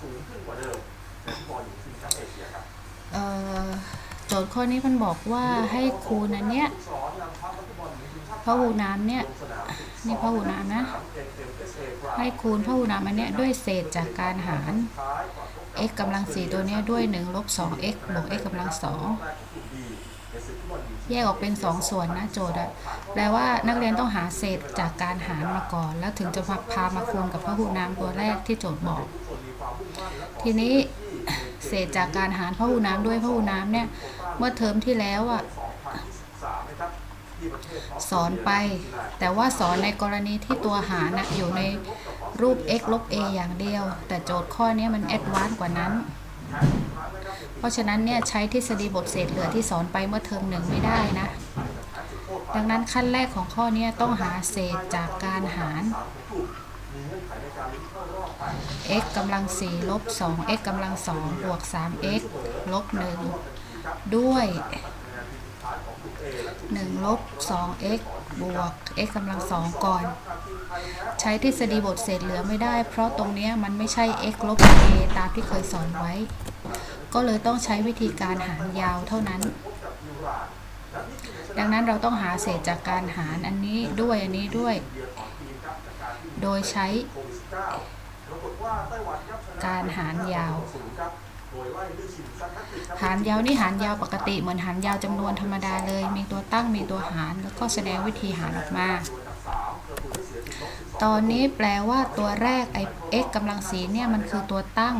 สูงขึ้นกว่าเดิมในฟุตบอลหญิงชิงแชมป์เอเชียครับเอ่อโจทย์ข้อนี้มันบอกว่าให้คูณอันเนี้ยสอนนำทัพนักฟุตบอลหญิงทีมชาติพหูน้ำเนี่ยลงสนามนี่พหูน้ำนะสาม NMSA ให้คูณพหูน้ำอันเนี้ยด้วยเศษจากการหารท้ายก่อนพบกับ x กำลังสี่ตัวเนี้ยด้วย1ลบ 2x บวก x กำลังสองแรกของกลุ่ม B ในศึกฟุตบอลหญิงชิงแยกออกเป็น 2 ส่วนนะโจทย์อะแปลว่านักเรียนต้องหาเศษจากการหารมาก่อน แล้วถึงจะพาพามาคูณกับพหูน้ำตัวแรกที่โจทย์บอก ทีนี้เศษจากการหารพหูน้ำด้วยพหูน้ำเนี่ย เมื่อเทอมที่แล้วอะ2023นะครับที่ประสอนไป แต่ว่าสอนในกรณีที่ตัวหารนะอยู่ในรูป x ลบ a อย่างเดียว แต่โจทย์ข้อนี้มันแอดวานซ์กว่านั้น เพราะฉะนั้นเนี่ยใช้ทฤษฎีบทเศษเหลือที่สอนไปเมื่อเทอมหนึ่งไม่ได้นะ ดังนั้นขั้นแรกของข้อนี้ต้องหาเศษจากการหาร x กำลัง4ลบ 2x กำลัง2บวก 3x ลบ1ด้วย 1 ลบ 2x บวก x กำลัง 2 ก่อน ใช้ทฤษฎีบทเศษเหลือไม่ได้ เพราะตรงนี้มันไม่ใช่ x ลบ a ตามที่เคยสอนไว้ ก็เลยต้องใช้วิธีการหารยาวเท่านั้น ดังนั้นเราต้องหาเศษจากการหารอันนี้ด้วยอันนี้ด้วย โดยใช้ โควิด19ปรากฏว่าไต้หวันครับชนะการหารยาวศูนย์ครับโดยไล่ด้วยชินซันนักติดครับหารยาวนี่หารยาวปกติเหมือนหารยาวจำนวนธรรมดาเลย มีตัวตั้งมีตัวหารแล้วก็แสดงวิธีหารออกมา ตอนนี้แปลว่าตัวแรกไอ้ x กำลังสีเนี่ยมันคือตัวตั้ง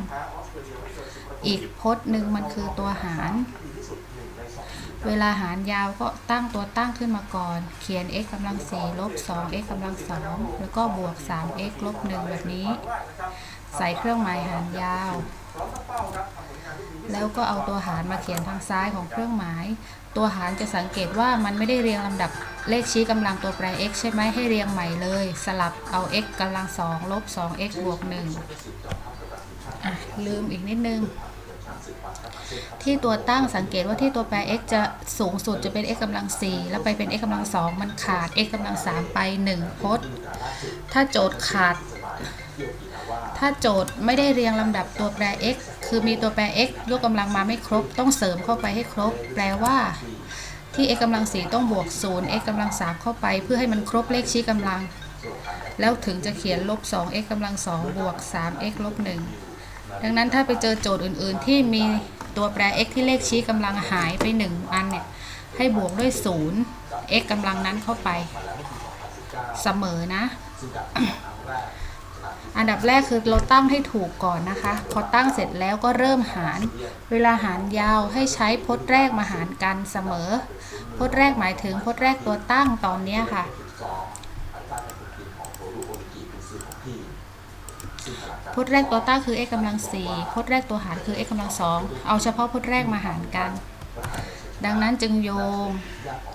อีกพจน์หนึ่งมันคือตัวหาร เวลาหารยาวก็ตั้งตัวตั้งขึ้นมาก่อน เขียน x กำลังสี่ลบ 2x กำลังสองแล้วก็บวก 3x ลบ1แบบนี้ ใส่เครื่องหมายหารยาว แล้วก็เอาตัวหารมาเขียนทางซ้ายของเครื่องหมาย ตัวหารจะสังเกตว่ามันไม่ได้เรียงลำดับเลขชี้กำลังตัวแปร x ใช่ไหมให้เรียงใหม่เลย สลับเอา x กำลังสองลบ 2x บวก1ลืมอีกนิดนึง ที่ตัวตั้งสังเกตว่าที่ตัวแปร x จะสูงสุดจะเป็น x กำลัง 4 แล้วไปเป็น x กำลัง 2 มันขาด x กำลัง 3 ไป 1 พจน์ ถ้าโจทย์ขาด ถ้าโจทย์ไม่ได้เรียงลำดับตัวแปร x คือมีตัวแปร x ยกกำลังมาไม่ครบ ต้องเสริมเข้าไปให้ครบ แปลว่าที่ x กำลัง4ต้องบวก 0 x กำลัง3เข้าไปเพื่อให้มันครบเลขชี้กำลัง แล้วถึงจะเขียนลบ 2x กำลัง2บวก 3x ลบ1ดังนั้นถ้าไปเจอโจทย์อื่น ๆ ที่มี ตัวแปร x ที่เลขชี้กำลังหายไป 1 อันเนี่ย ให้บวกด้วย 0 x กำลังนั้นเข้าไป เสมอนะ อันดับแรกคือเราตั้งให้ถูกก่อนนะคะ พอตั้งเสร็จแล้วก็เริ่มหาร เวลาหารยาวให้ใช้พจน์แรกมาหารกันเสมอ พจน์แรกหมายถึงพจน์แรกตัวตั้งตอนนี้ค่ะ พจน์แรกตัวตั้งคือ x กำลัง4พจน์แรกตัวหารคือ x กำลัง2เอาเฉพาะพจน์แรกมาหารกัน ดังนั้นจึงโยง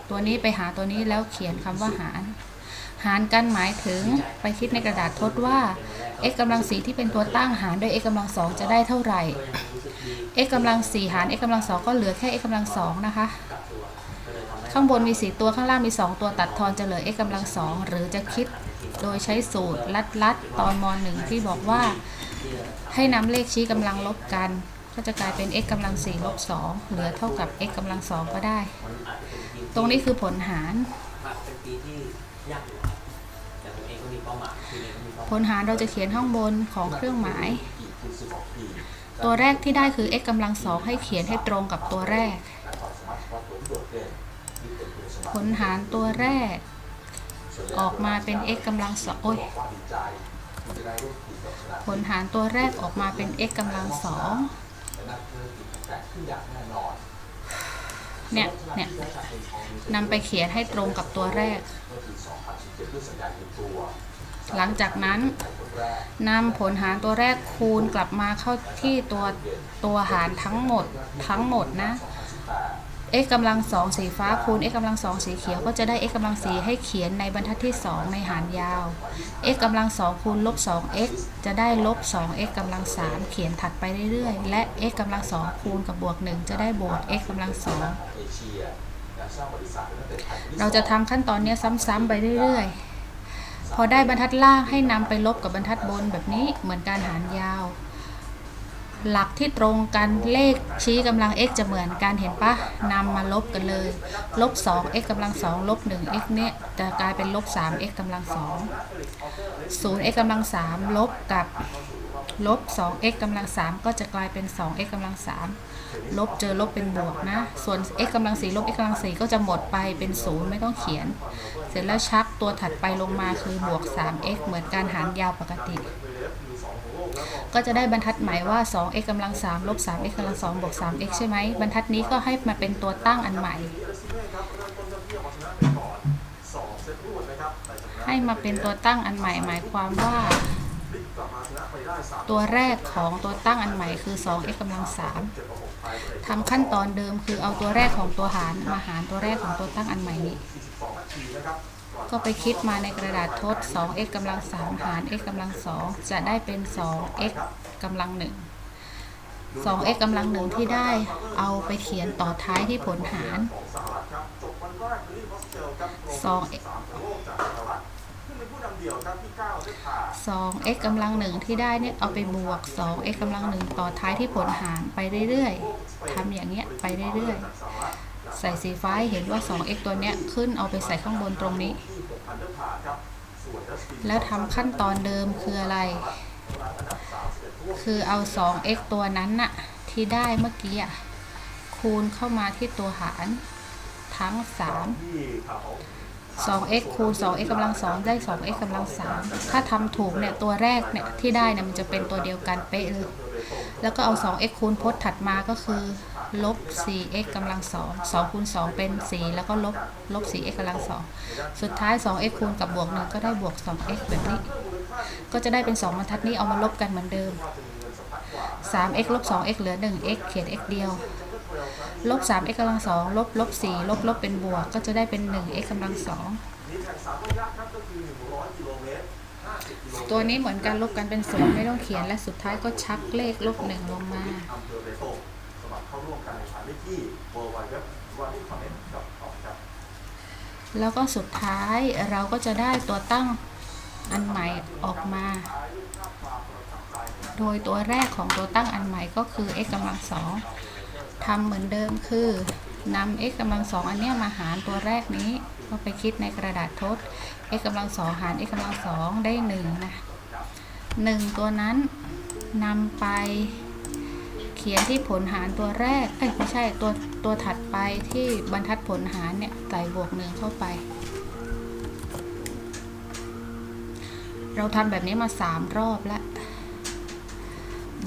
ตัวนี้ไปหาตัวนี้แล้วเขียนคำว่าหาร หารกันหมายถึงไปคิดในกระดาษทดว่า x กำลัง4ที่เป็นตัวตั้งหารด้วย x กำลัง2จะได้เท่าไหร่ x กำลัง4หาร x กำลัง2ก็เหลือแค่ x กำลัง2นะคะข้างบนมี 4 ตัวข้างล่างมี 2 ตัวตัดทอนจะเหลือ x กำลัง2หรือจะคิด โดยใช้สูตรลัดๆตอนม .1 ที่บอกว่าให้นำเลขชี้กำลังลบกัน ก็จะกลายเป็น x กำลัง4ลบ2เหลือเท่ากับ x กำลัง2ก็ได้ ตรงนี้คือผลหาร ผลหารเราจะเขียนข้างบนของเครื่องหมาย ตัวแรกที่ได้คือ x กำลังสองให้เขียนให้ตรงกับตัวแรก ผลหารตัวแรก ออกมาเป็น x กำลังสองโอ้ยผลหารตัวแรกออกมาเป็น x กำลังสองเนี่ย เนี่ยนำไปเขียนให้ตรงกับตัวแรก หลังจากนั้นนำผลหารตัวแรกคูณกลับมาเข้าที่ตัวตัวหารทั้งหมดทั้งหมดนะ x กำลังสองสีฟ้าคูณ x กำลังสองสีเขียวก็จะได้ x กำลังสีให้เขียนในบรรทัดที่ 2 ในหารยาว x กำลังสองคูณลบ 2x จะได้ลบ 2x กำลังสามเขียนถัดไปเรื่อยๆ และ x กำลังสองคูณกับบวก 1 จะได้บวก x กำลังสองเราจะทำขั้นตอนนี้ซ้ำๆไปเรื่อยๆ พอได้บรรทัดล่างให้นำไปลบกับบรรทัดบนแบบนี้เหมือนการหารยาว หลักที่ตรงกันเลขชี้กำลัง x จะเหมือนกันเห็นปะนำมาลบกันเลยลบ2 x กำลัง2ลบ1 x เนี่ยจะกลายเป็นลบ3 x กำลัง2 0 x กำลัง3ลบกับลบ2 x กำลัง3ก็จะกลายเป็น2 x กำลัง3ลบเจอลบเป็นบวกนะ ส่วน x กำลัง4ลบ x กำลัง4ก็จะหมดไปเป็น 0 ไม่ต้องเขียน เสร็จแล้วชักตัวถัดไปลงมาคือบวก 3x เหมือนการหารยาวปกติ ก็จะได้บรรทัดหมายว่า 2x กำลัง3ลบ 3x กำลัง2บวก 3x ใช่ไหมบรรทัดนี้ก็ให้มาเป็นตัวตั้งอันใหม่ ให้มาเป็นตัวตั้งอันใหม่ หมายความว่า ตัวแรกของตัวตั้งอันใหม่คือ 2x กำลัง3ทำขั้นตอนเดิมคือเอาตัวแรกของตัวหารมาหารตัวแรกของตัวตั้งอันใหม่นี้ ก็ไปคิดมาในกระดาษทด 2x กำลัง 3 หาร x กำลัง 2 จะได้เป็น 2x กำลัง 1 2x กำลัง 1 ที่ได้เอาไปเขียนต่อท้ายที่ผลหาร 2x 2x กำลัง1ที่ได้เนี่ยเอาไปบวก 2x กำลัง1ต่อท้ายที่ผลหารไปเรื่อยๆทำอย่างเงี้ยไปเรื่อยๆ ใส่สีฟ้าเห็นว่า 2x ตัวเนี้ยขึ้นเอาไปใส่ข้างบนตรงนี้ แล้วทำขั้นตอนเดิมคืออะไร คือเอา 2x ตัวนั้นน่ะที่ได้เมื่อกี้อะคูณเข้ามาที่ตัวหารทั้ง 3 2x คูณ 2x กำลัง 2 ได้ 2x กำลัง 3 ถ้าทำถูกเนี่ย ตัวแรกเนี่ย ที่ได้เนี่ย มันจะเป็นตัวเดียวกันเป๊ะเลย แล้วก็เอา 2x คูณพจน์ถัดมาก็คือ ลบ 4x กำลัง2 2คูณ2เป็น 4 แล้วก็ลบลบ 4x กำลัง2สุดท้าย 2x คูณกับบวก 1 ก็ได้บวก 2x แบบนี้ ก็จะได้เป็น 2 บรรทัดนี้เอามาลบกันเหมือนเดิม 3x ลบ 2x เหลือ 1x เขียน x เดียว ลบ 3x กำลัง2ลบลบ 4 ลบลบเป็นบวก ก็จะได้เป็น 1x กำลัง2ตัวนี้เหมือนกันลบกันเป็นศูนย์ไม่ต้องเขียนและสุดท้ายก็ชักเลขลบหนึ่งลงมา มัครเข้าร่วมการแข่งขันได้ที่ www.connect.com แล้วก็สุดท้ายเราก็จะได้ตัวตั้งอันใหม่ออกมา โดยตัวแรกของตัวตั้งอันใหม่ก็คือ x กำลังสองทำเหมือนเดิมคือนำ x กำลังสองอันเนี้ยมาหารตัวแรกนี้ ก็ไปคิดในกระดาษทด x กำลังสองหาร x กำลังสองได้หนึ่งนะหนึ่งตัวนั้นนำไป เขียนที่ผลหารตัวแรกเอ้ยไม่ใช่ตัวตัวถัดไปที่บรรทัดผลหารเนี่ยใส่บวกหนึ่งเข้าไป เราทำแบบนี้มาสามรอบแล้ว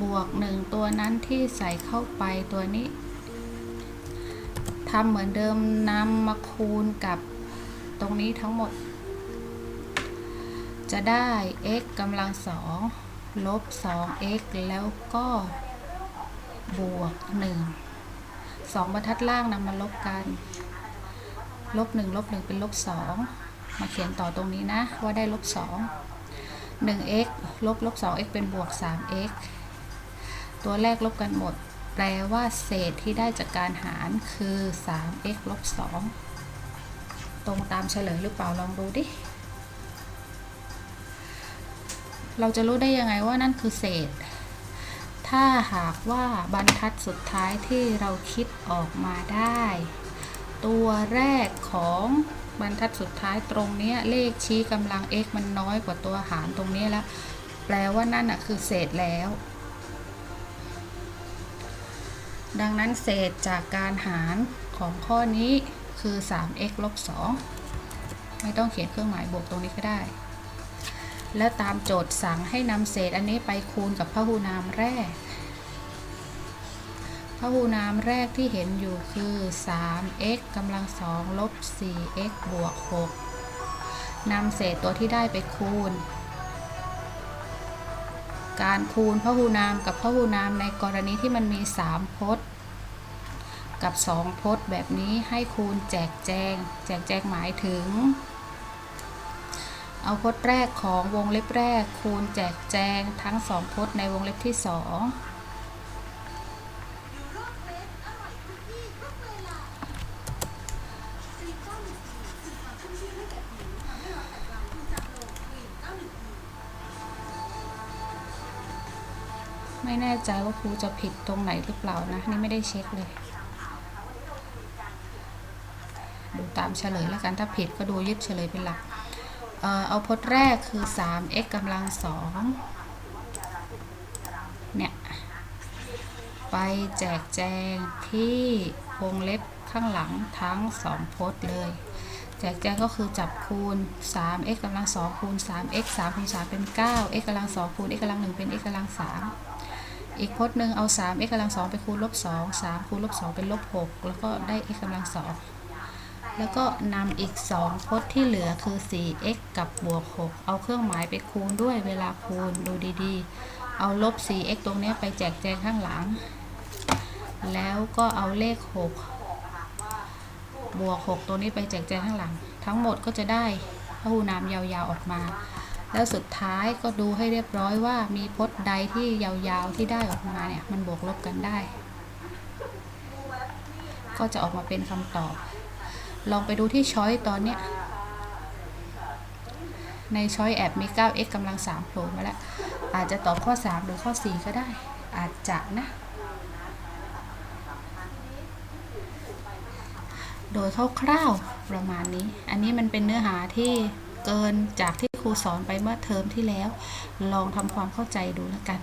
บวกหนึ่งตัวนั้นที่ใส่เข้าไปตัวนี้ทำเหมือนเดิมนำมาคูณกับตรงนี้ทั้งหมด จะได้ x กำลังสองลบ 2x แล้วก็ บวกหนึ่งสองบรรทัดล่างนำมาลบกัน ลบหนึ่งลบหนึ่งเป็นลบสองมาเขียนต่อตรงนี้นะ ว่าได้ลบสองหนึ่ง x ลบลบสอง x เป็นบวกสาม x ตัวแรกลบกันหมด แปลว่าเศษที่ได้จากการหารคือ 3x ลบ2ตรงตามเฉลยหรือเปล่าลองดูดิเราจะรู้ได้ยังไงว่านั่นคือเศษ ถ้าหากว่าบรรทัดสุดท้ายที่เราคิดออกมาได้ ตัวแรกของบรรทัดสุดท้ายตรงนี้เลขชี้กำลัง x มันน้อยกว่าตัวหารตรงนี้แล้ว แปลว่านั่นอะคือเศษแล้ว ดังนั้นเศษจากการหารของข้อนี้คือ 3x ลบ 2 ไม่ต้องเขียนเครื่องหมายบวกตรงนี้ก็ได้ แล้วตามโจทย์สั่งให้นำเศษอันนี้ไปคูณกับพหูนามแรก พหูนามแรกที่เห็นอยู่คือ 3x กำลัง2ลบ 4x บวก 6นำเศษตัวที่ได้ไปคูณ การคูณพหูนามกับพหูนามในกรณีที่มันมี 3 พจน์กับ 2 พจน์แบบนี้ให้คูณแจกแจง แจกแจงหมายถึง เอาพจน์แรกของวงเล็บแรก คูณแจกแจงทั้ง2พจน์ในวงเล็บที่2พไม่แน่ใจว่าครูจะผิดตรงไหนหรือเปล่านะ นี่ไม่ได้เช็คเลย ดูตามเฉลยแล้วกันถ้าผิดก็ดูยึดเฉลยเป็นหลัก เอาพจน์แรกคือ 3x กำลังสองเนี่ย ไปแจกแจงที่วงเล็บข้างหลังทั้งสองพจน์เลย แจกแจงก็คือจับคูณ 3x กำลัง2คูณ 3x 3คูณ3เป็น 9 x กำลัง2คูณ x กำลัง1เป็น x กำลัง3อีกพจน์หนึ่งเอา 3x กำลัง2ไปคูณลบ2 3คูณลบ2เป็นลบ6แล้วก็ได้ x กำลัง2 แล้วก็นำอีก 2 พจน์ที่เหลือคือ 4x กับบวก 6 เอาเครื่องหมายไปคูณด้วยเวลาคูณดูดีๆ เอาลบ 4x ตรงนี้ไปแจกแจงข้างหลัง แล้วก็เอาเลข 6 บวก 6 ตัวนี้ไปแจกแจงข้างหลัง ทั้งหมดก็จะได้พหูนามยาวๆออกมา แล้วสุดท้ายก็ดูให้เรียบร้อยว่ามีพจน์ใดที่ยาวๆที่ได้ออกมาเนี่ยมันบวกลบกันได้ ก็จะออกมาเป็นคำตอบ ลองไปดูที่ช้อยตอนเนี้ยในช้อยแอบมี 9x กำลัง 3 โผล่มาแล้ว อาจจะตอบข้อ 3 หรือข้อ 4 ก็ได้ อาจจะนะ โดยคร่าวๆประมาณนี้ อันนี้มันเป็นเนื้อหาที่เกินจากที่ครูสอนไปเมื่อเทอมที่แล้ว ลองทำความเข้าใจดูแล้วกัน